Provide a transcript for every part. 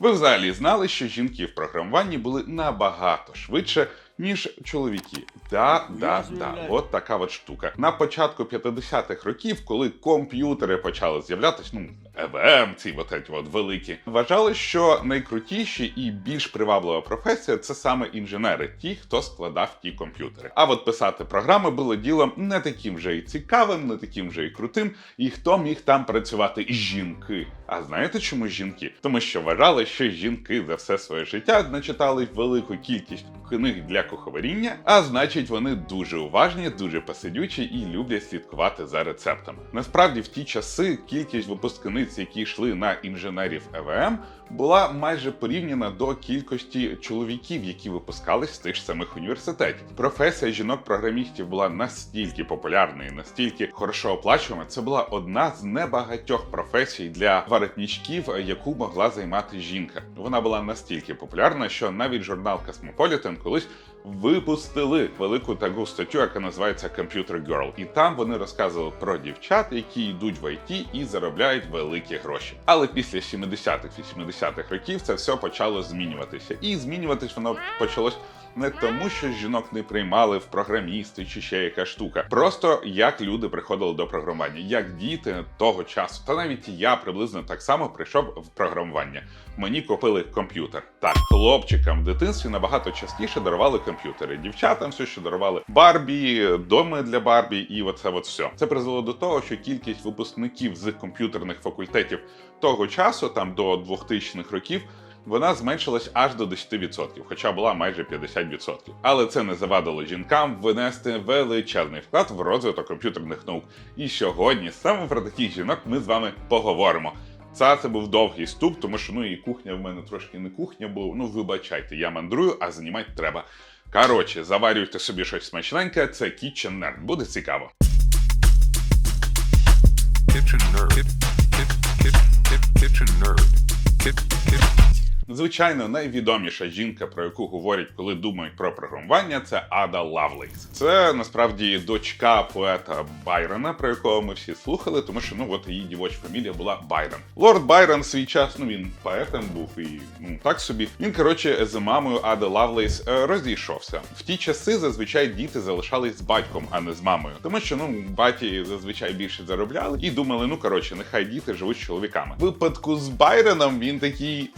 Ви взагалі знали, що жінки в програмуванні були набагато швидше, ніж чоловіки. Да, да, да, от така от штука. На початку 50-х років, коли комп'ютери почали з'являтися, ну ЕВМ, ці от, еті от великі, вважали, що найкрутіші і більш приваблива професія це саме інженери, ті, хто складав ті комп'ютери. А от писати програми було ділом не таким вже і цікавим, не таким вже і крутим. І хто міг там працювати? Жінки. А знаєте чому жінки? Тому що вважали, що жінки за все своє життя начитали велику кількість книг для куховаріння, а значить, вони дуже уважні, дуже посидючі і люблять слідкувати за рецептами. Насправді, в ті часи кількість випускниць, які йшли на інженерів ЕВМ, була майже порівняна до кількості чоловіків, які випускались з тих самих університетів. Професія жінок-програмістів була настільки популярною, настільки хорошо оплачувана. Це була одна з небагатьох професій для воротничків, яку могла займати жінка. Вона була настільки популярна, що навіть журнал Cosmopolitan колись випустили велику таку статтю, яка називається Computer Girl. І там вони розказували про дівчат, які йдуть в ІТ і заробляють великі гроші. Але після 70-х 80-х років це все почало змінюватися. І змінюватись воно почалось. Не тому, що жінок не приймали в програмісти чи ще яка штука. Просто як люди приходили до програмування, як діти того часу. Та навіть я приблизно так само прийшов в програмування. Мені купили комп'ютер. Так, хлопчикам в дитинстві набагато частіше дарували комп'ютери. Дівчатам все ще дарували Барбі, доми для Барбі, і оце от все. Це призвело до того, що кількість випускників з комп'ютерних факультетів того часу, там до 2000-х років. Вона зменшилась аж до 10%, хоча була майже 50%. Але це не завадило жінкам внести величезний вклад в розвиток комп'ютерних наук. І сьогодні саме про таких жінок ми з вами поговоримо. Це, це був довгий ступ, тому що ну і кухня в мене трошки не кухня, бо ну вибачайте, я мандрую, а знімати треба. Коротше, заварюйте собі щось смачненьке, це Kitchen Nerd. Буде цікаво. Kitchen nerd. Kit, kit, kit, kit, kitchen nerd. Звичайно, найвідоміша жінка, про яку говорять, коли думають про програмування, це Ада Лавлейс. Це насправді дочка поета Байрона, про якого ми всі слухали, тому що ну от її дівоча фамілія була Байрон. Лорд Байрон свій час, ну він поетом був і ну так собі. Він коротше з мамою Ади Лавлейс е, розійшовся. В ті часи зазвичай діти залишались з батьком, а не з мамою, тому що ну баті зазвичай більше заробляли і думали, ну коротше, нехай діти живуть з чоловіками. Випадку з Байроном він такий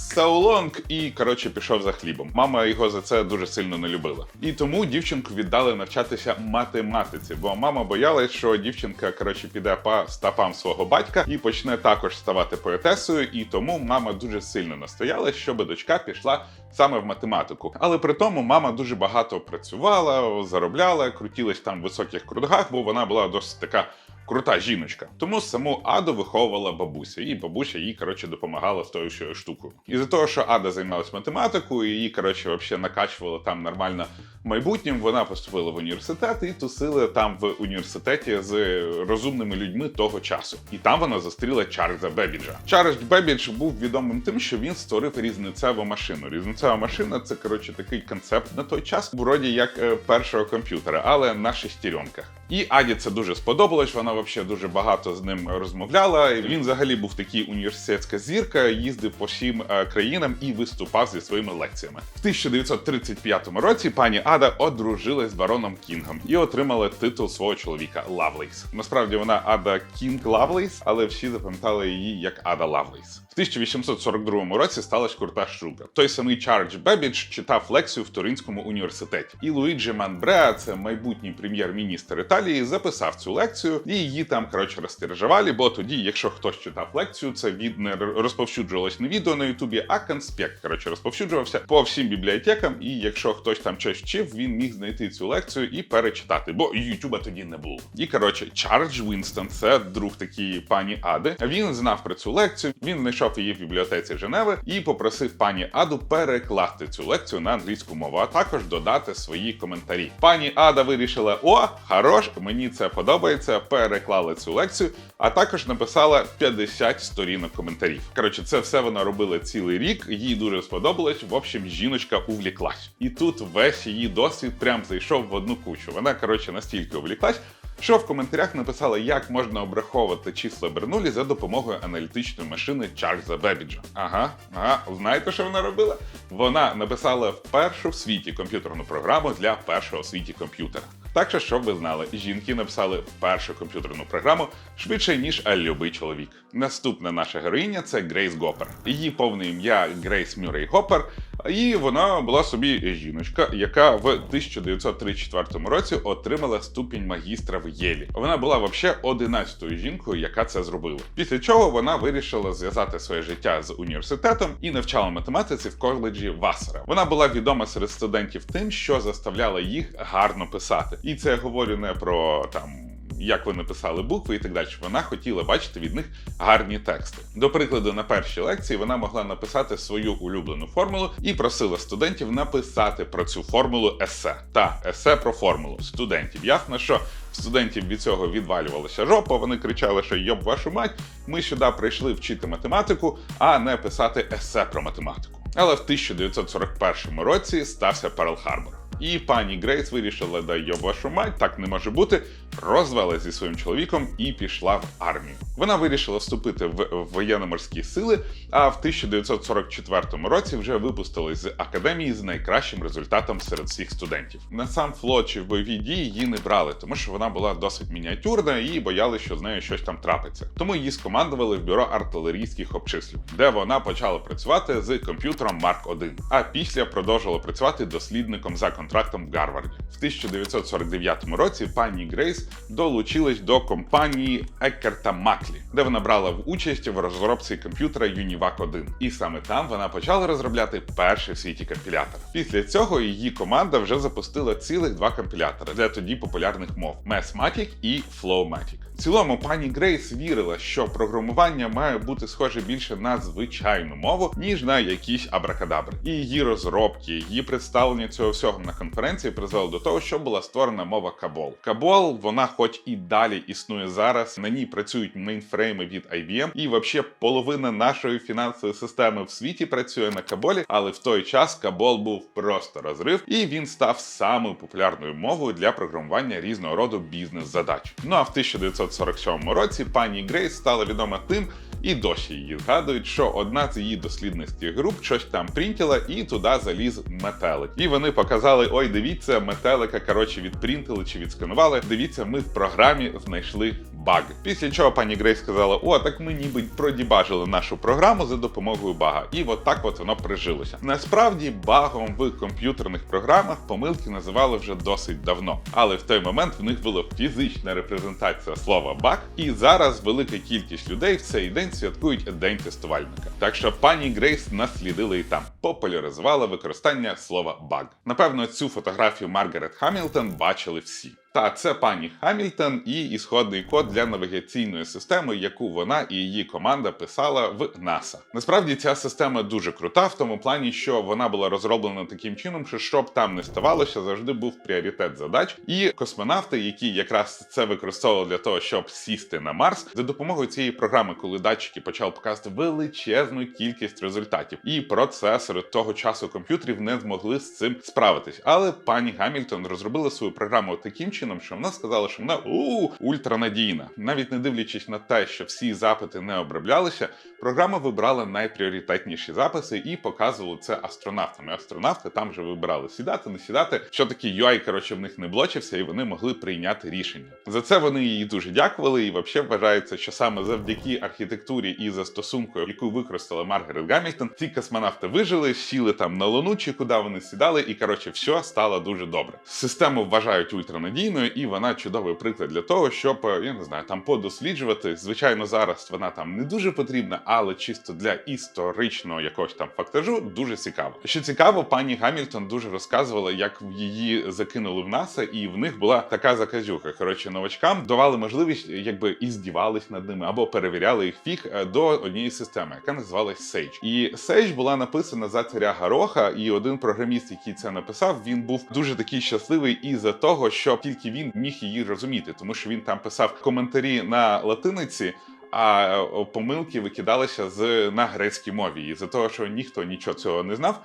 саулонг і коротше пішов за хлібом. Мама його за це дуже сильно не любила. І тому дівчинку віддали навчатися математиці, бо мама боялась, що дівчинка коротше піде по стопам свого батька і почне також ставати поетесою. І тому мама дуже сильно настояла, щоб дочка пішла саме в математику. Але при тому мама дуже багато працювала, заробляла, крутілась там в високих кругах, бо вона була досить така. Крута жіночка. Тому саму Аду виховувала бабуся, і бабуся їй коротше допомагала з тою штукою. І за того, що Ада займалась математикою, її коротше взагалі накачували там нормально майбутнім. Вона поступила в університет і тусила там в університеті з розумними людьми того часу. І там вона зустріла Чарльза Бебіджа. Чарльз Бебідж був відомим тим, що він створив різницеву машину. Різницева машина це коротше такий концепт на той час, вроді як е, першого комп'ютера, але на шестеренках. І Аді це дуже сподобалось. Вона взагалі дуже багато з ним розмовляла. Він взагалі був такий університетська зірка, їздив по всім е, країнам і виступав зі своїми лекціями. В 1935 році пані Ада одружилась з бароном Кінгом і отримала титул свого чоловіка Лавлейс. Насправді вона Ада Кінг Лавлейс, але всі запам'ятали її як Ада Лавлейс. В 1842 році сталася крута штука. Той самий Чарльз Бебідж читав лекцію в Туринському університеті. І Луїджі Манбреа, це майбутній прем'єр-міністр Італії, записав цю лекцію і її там коротше розтиражували, бо тоді, якщо хтось читав лекцію, це від не розповсюджувалось не відео на Ютубі, а конспект коротше розповсюджувався по всім бібліотекам. І якщо хтось там щось вчив, він міг знайти цю лекцію і перечитати, бо Ютуба тоді не було. І коротше, Чарльз Вінстон, це друг такий пані Ади. Він знав про цю лекцію. Він знайшов її в бібліотеці Женеви і попросив пані Аду перекласти цю лекцію на англійську мову, а також додати свої коментарі. Пані Ада вирішила: о, хорош, мені це подобається. Переклали цю лекцію, а також написала 50 сторінок коментарів. Коротше, це все вона робила цілий рік. Їй дуже сподобалось. В общем, жіночка увліклась. І тут весь її досвід прям зайшов в одну кучу. Вона коротше настільки увліклась. Що в коментарях написала, як можна обраховувати числа Бернулі за допомогою аналітичної машини Чарльза Бебіджа. Ага, ага, знаєте, що вона робила? Вона написала першу в світі комп'ютерну програму для першого в світі комп'ютера. Так що, щоб ви знали, жінки написали першу комп'ютерну програму швидше, ніж любий чоловік. Наступна наша героїня це Грейс Гопер. Її повне ім'я Грейс Мюррей Гопер. І вона була собі жіночка, яка в 1934 році отримала ступінь магістра в Єлі. Вона була вообще 11-ю жінкою, яка це зробила. Після чого вона вирішила зв'язати своє життя з університетом і навчала математиці в коледжі Вассера. Вона була відома серед студентів тим, що заставляла їх гарно писати. І це я говорю не про там як вони писали букви і так далі. Вона хотіла бачити від них гарні тексти. До прикладу, на першій лекції вона могла написати свою улюблену формулу і просила студентів написати про цю формулу есе. Та есе про формулу студентів. Ясно, що студентів від цього відвалювалася жопа. Вони кричали, що йоб вашу мать, ми сюди прийшли вчити математику, а не писати есе про математику. Але в 1941 році стався Перл Харбор. І пані Грейс вирішила, да йоб вашу мать, так не може бути. Розвела зі своїм чоловіком і пішла в армію. Вона вирішила вступити в воєнно-морські сили, а в 1944 році вже випустилась з академії з найкращим результатом серед всіх студентів. На сам флот чи в бойові дії її не брали, тому що вона була досить мініатюрна і боялися, що з нею щось там трапиться. Тому її скомандували в бюро артилерійських обчислювань, де вона почала працювати з комп'ютером Марк 1 а після продовжила працювати дослідником за контрактом в Гарварді. В 1949 році пані Грейс долучилась до компанії Еккерта Маклі, де вона брала участь в розробці комп'ютера Univac 1. І саме там вона почала розробляти перший в світі компілятор. Після цього її команда вже запустила цілих два компілятори для тоді популярних мов Mathematic і Flowmatic. В цілому пані Грейс вірила, що програмування має бути схоже більше на звичайну мову, ніж на якісь абракадабри. І її розробки, її представлення цього всього на конференції призвело до того, що була створена мова Кабол. Кабол, вона, хоч і далі існує зараз, на ній працюють мейнфрейми від IBM, і взагалі половина нашої фінансової системи в світі працює на Каболі, але в той час Кабол був просто розрив, і він став самою популярною мовою для програмування різного роду бізнес-задач. Ну а в 1947 році пані Грейс стала відома тим. І досі її згадують, що одна з її дослідницьких груп щось там принтила і туди заліз метелик. І вони показали: ой, дивіться, метелика коротше відпринтили чи відсканували. Дивіться, ми в програмі знайшли баг. Після чого пані Грейс сказала: О, так ми ніби продібажили нашу програму за допомогою бага. І от так от воно прижилося. Насправді, багом в комп'ютерних програмах помилки називали вже досить давно, але в той момент в них була фізична репрезентація слова баг, і зараз велика кількість людей в цей день святкують День тестувальника. Так що пані Грейс наслідила і там популяризувала використання слова баг. Напевно, цю фотографію Маргарет Хамілтон бачили всі. Та це пані Хамільтон і ісходний код для навігаційної системи, яку вона і її команда писала в НАСА. Насправді ця система дуже крута, в тому плані, що вона була розроблена таким чином, що щоб там не ставалося, завжди був пріоритет задач. І космонавти, які якраз це використовували для того, щоб сісти на Марс, за допомогою цієї програми, коли датчики почали показувати величезну кількість результатів, і процесори того часу комп'ютерів не змогли з цим справитись. Але пані Гамільтон розробила свою програму таким чином, що вона сказала, що вона у ультранадійна. Навіть не дивлячись на те, що всі запити не оброблялися, програма вибрала найпріоритетніші записи і показували це астронавтам. І Астронавти там вже вибирали сідати, не сідати. Що таки UI, коротше, в них не блочився, і вони могли прийняти рішення. За це вони їй дуже дякували, і взагалі вважається, що саме завдяки архітектурі і застосунку, яку використала Маргарет Гамільтон, ці космонавти вижили, сіли там на луну чи куди вони сідали, і коротше, все стало дуже добре. Систему вважають ультранадійною, і вона чудовий приклад для того, щоб е, я не знаю, там подосліджувати. Звичайно, зараз вона там не дуже потрібна, але чисто для історичного якогось там фактажу дуже цікаво. Що цікаво, пані Гамільтон дуже розказувала, як її закинули в НАСА, і в них була така заказюка. Коротше, новачкам давали можливість, якби і здівались над ними або перевіряли їх фіг е, до однієї системи, яка називалась Sage. І Sage була написана за царя Гороха, і один програміст, який це написав, він був дуже такий щасливий із-за того, що тільки він міг її розуміти, тому що він там писав коментарі на латиниці. А е, помилки викидалися з на грецькій мові, і за того, що ніхто нічого цього не знав,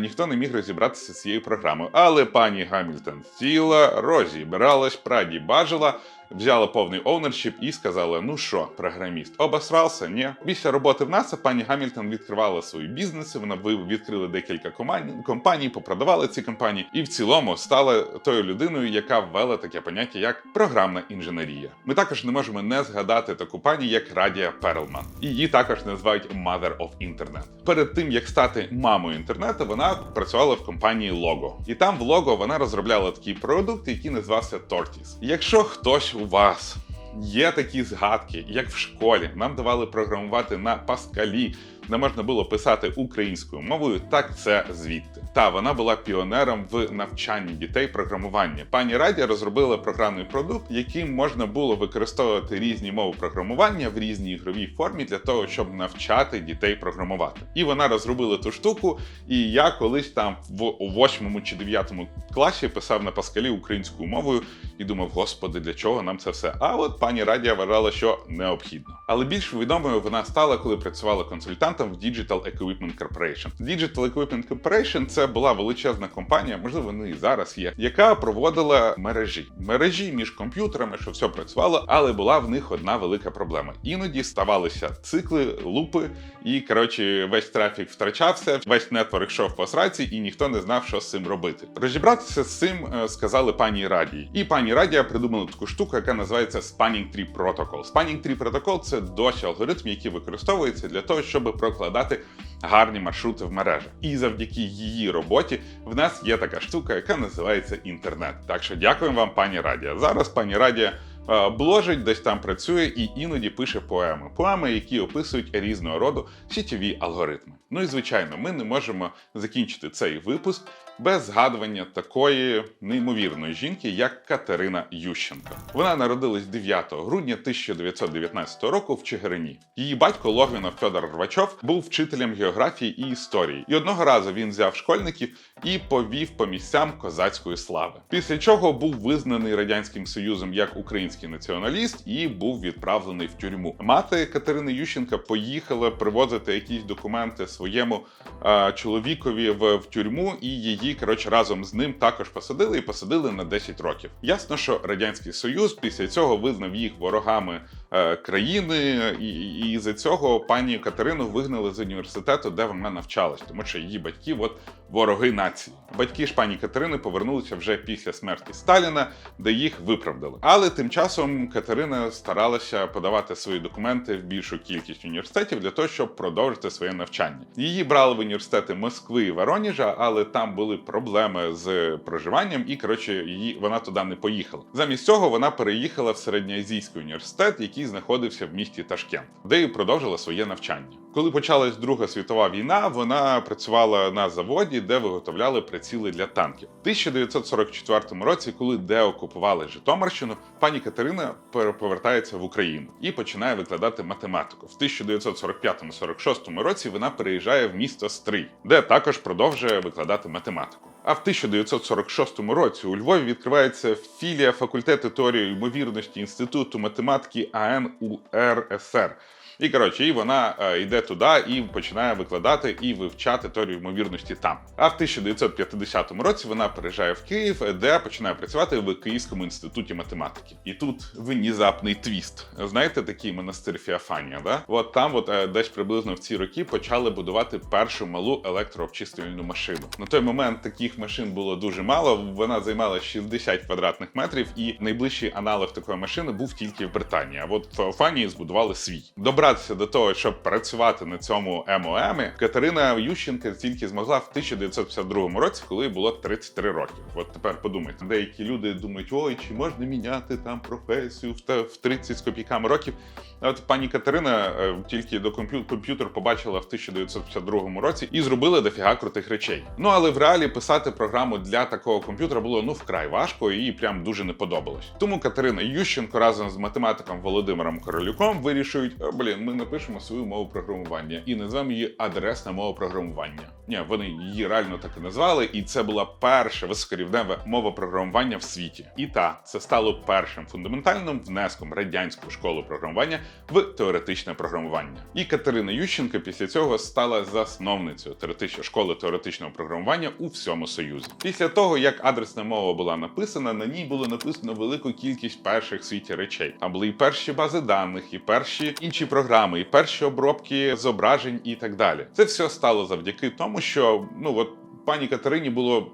ніхто не міг розібратися з цією програмою. Але пані Гамільтон сіла, розібралась, праді взяла повний оунершіп і сказала: ну що, програміст, обосрався? Ні. Після роботи в НАСА пані Гамільтон відкривала свої бізнеси. Вона відкрила декілька компаній, попродавала ці компанії, і в цілому стала тою людиною, яка ввела таке поняття як програмна інженерія. Ми також не можемо не згадати таку пані, як Радія Перлман. Її також називають Mother of Internet. Перед тим як стати мамою інтернету, вона працювала в компанії Logo. І там в Logo вона розробляла такий продукт, який називався Tortoise. Якщо хтось у вас. Є такі згадки, як в школі. Нам давали програмувати на паскалі, де можна було писати українською мовою, так це звідти. Та вона була піонером в навчанні дітей програмування. Пані Радія розробила програмний продукт, яким можна було використовувати різні мови програмування в різній ігровій формі для того, щоб навчати дітей програмувати. І вона розробила ту штуку. І я колись там в восьмому чи дев'ятому класі писав на паскалі українською мовою і думав, господи, для чого нам це все? А от пані Радія вважала, що необхідно. Але більш відомою вона стала, коли працювала консультантом в Digital Equipment Corporation. Digital Equipment Corporation – це була величезна компанія, можливо, вони і зараз є, яка проводила мережі. Мережі між комп'ютерами, що все працювало, але була в них одна велика проблема. Іноді ставалися цикли, лупи, і коротше весь трафік втрачався, весь нетворк йшов по сраці, і ніхто не знав, що з цим робити. Розібратися з цим е, сказали пані Радії. І пані Радія придумала таку штуку, яка називається Spanning Tree Protocol. Spanning Tree Protocol – це досі алгоритм, який використовується для того, щоб прокладати гарні маршрути в мережах. І завдяки її роботі в нас є така штука, яка називається інтернет. Так що дякуємо вам, пані Радія. Зараз пані Радія. е, Бложить, десь там працює і іноді пише поеми. Поеми, які описують різного роду сітєві алгоритми. Ну і звичайно, ми не можемо закінчити цей випуск без згадування такої неймовірної жінки, як Катерина Ющенко. Вона народилась 9 грудня 1919 року в Чигирині. Її батько Логвінов Федор Рвачов був вчителем географії і історії. І одного разу він взяв школьників і повів по місцям козацької слави. Після чого був визнаний радянським союзом як український націоналіст і був відправлений в тюрму. Мати Катерини Ющенка поїхала привозити якісь документи своєму е, чоловікові в, в тюрму, і її коротше разом з ним також посадили і посадили на 10 років. Ясно, що радянський союз після цього визнав їх ворогами країни, і, і, за цього пані Катерину вигнали з університету, де вона навчалась, тому що її батьки от вороги нації. Батьки ж пані Катерини повернулися вже після смерті Сталіна, де їх виправдали. Але тим часом Катерина старалася подавати свої документи в більшу кількість університетів для того, щоб продовжити своє навчання. Її брали в університети Москви і Воронежа, але там були проблеми з проживанням, і коротше, її вона туди не поїхала. Замість цього вона переїхала в середньоазійський університет, який знаходився в місті Ташкент, де і продовжила своє навчання. Коли почалась Друга світова війна, вона працювала на заводі, де виготовляли приціли для танків. У 1944 році, коли деокупували Житомирщину, пані Катерина пере- повертається в Україну і починає викладати математику. В 1945-46 році вона переїжджає в місто Стрий, де також продовжує викладати математику. А в 1946 році у Львові відкривається філія факультету теорії ймовірності Інституту математики АН УРСР. І коротше, і вона е, йде туди і починає викладати і вивчати теорію ймовірності там. А в 1950 році вона переїжджає в Київ, де починає працювати в Київському інституті математики. І тут внезапний твіст. Знаєте, такий монастир Феофанія, да? От там, от е, десь приблизно в ці роки почали будувати першу малу електрообчислювальну машину. На той момент таких машин було дуже мало. Вона займала 60 квадратних метрів, і найближчий аналог такої машини був тільки в Британії. А от в Феофанії збудували свій. Добратися до того, щоб працювати на цьому МОМі, Катерина Ющенка тільки змогла в 1952 році, коли було 33 роки. От тепер подумайте, деякі люди думають, ой, чи можна міняти там професію в, та- 30 з копійками років. От пані Катерина е, тільки до комп'ю- комп'ютер побачила в 1952 році і зробила дофіга крутих речей. Ну але в реалі писати програму для такого комп'ютера було ну вкрай важко, і прям дуже не подобалось. Тому Катерина Ющенко разом з математиком Володимиром Королюком вирішують: «О, блін, ми напишемо свою мову програмування і назвемо її адресна мова програмування. Ні, вони її реально так і назвали, і це була перша високорівнева мова програмування в світі. І та це стало першим фундаментальним внеском радянської школи програмування в теоретичне програмування. І Катерина Ющенко після цього стала засновницею теоретичної школи теоретичного програмування у всьому Союзі. Після того, як адресна мова була написана, на ній було написано велику кількість перших в світі речей. Там були і перші бази даних, і перші інші програми, і перші обробки зображень, і так далі. Це все стало завдяки тому, що ну от пані Катерині було.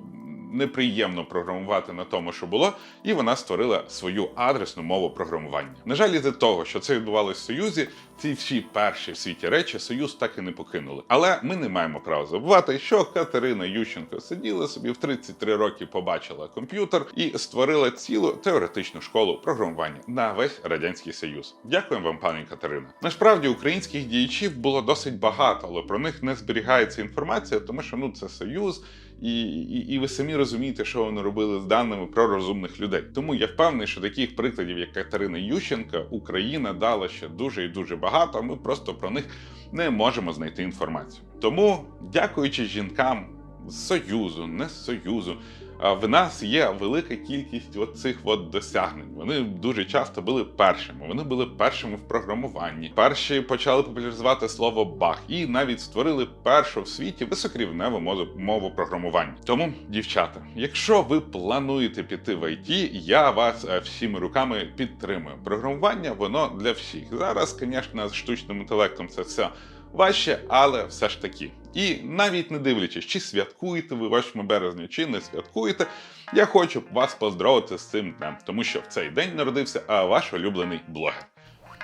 Неприємно програмувати на тому, що було, і вона створила свою адресну мову програмування. На жаль, із-за того, що це відбувалося в Союзі, ці всі перші в світі речі Союз так і не покинули. Але ми не маємо права забувати, що Катерина Ющенко сиділа собі в 33 роки, побачила комп'ютер і створила цілу теоретичну школу програмування на весь радянський союз. Дякуємо вам, пані Катерина. Насправді українських діячів було досить багато, але про них не зберігається інформація, тому що ну це союз. І, і, і ви самі розумієте, що вони робили з даними про розумних людей. Тому я впевнений, що таких прикладів, як Катерина Ющенка, Україна дала ще дуже і дуже багато. Ми просто про них не можемо знайти інформацію. Тому, дякуючи жінкам союзу, не союзу. В нас є велика кількість оцих от досягнень. Вони дуже часто були першими. Вони були першими в програмуванні. Перші почали популяризувати слово баг і навіть створили першу в світі високорівневу мову програмування. Тому, дівчата, якщо ви плануєте піти в IT, я вас е, всіми руками підтримую. Програмування воно для всіх. Зараз, звісно, з штучним інтелектом це все важче, але все ж таки. І навіть не дивлячись, чи святкуєте ви 8 березня, чи не святкуєте, я хочу вас поздоровити з цим днем, тому що в цей день народився а, ваш улюблений блогер.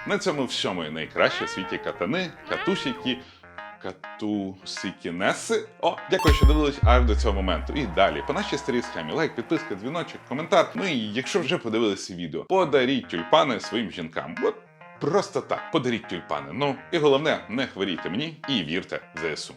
На цьому всьому і найкраще в світі катани, катусіки, катусикінеси. О, дякую, що дивились аж до цього моменту. І далі, по нашій старій схемі, лайк, підписка, дзвіночок, коментар. Ну і якщо вже подивилися відео, подаріть тюльпани своїм жінкам. От Просто так, подаріть тюльпани. Ну і головне, не хворійте мені і вірте ЗСУ.